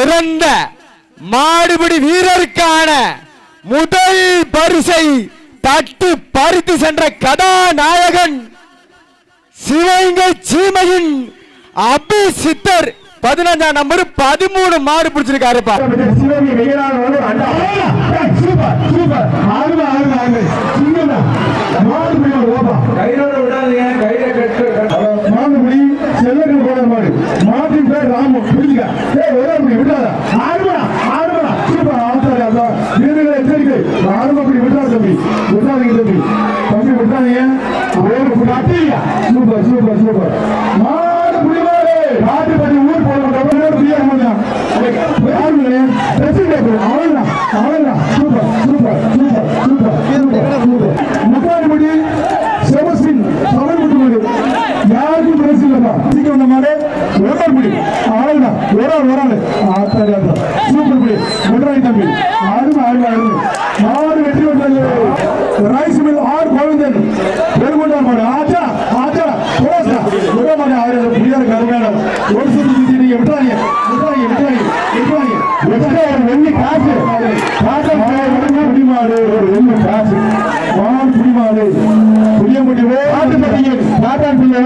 சிறந்த மாடுபிடி வீரருக்கான முதல் பரிசை தட்டு பறித்து சென்ற கதாநாயகன் சிவங்கை சீமையின் அபி சித்தர் பதினஞ்சாம் நம்பர் பதிமூணு மாடு பிடிச்சிருக்காரு மாடு மாடு மாட்டின் பேர் ராமு புரிஞ்சுக்க சூப்பர் சூப்பர் சூப்பர் மாடு புடி மாடு பத்தி ஊர் போட கவர்னர் புரிய மாட்டான் பிரசிடென்ட் பிரசிடே அவ்வளவுதான். அவ்வளவுதான். Super super super super. Super super முக்காடிபடி முட்டுமடி யாருக்கும் பிரைஸ் இல்லப்பா. சீக்கிரம் வந்த மாதிரி ஒருவர் முடி அவ்வளவுதான். ஒரு ஆள் ஒரு ஆள். ஆத்தாடி ஆத்தா சூப்பர் முடி. ஒன்றாய் தம்பி. ஆடுமா ஆடுமா ஆடுமா மாடு வெற்றி பெற்றது. ரைஸ் எக்ஸ்ட்ரா ஒரு வெள்ளி காசு? காதல் குடிமாடு ஒரு வெள்ளி காசு. வான் குடிமாடு. புளியங்குடி ஆட்டுப்பட்டியில். காட்டான் பிள்ளை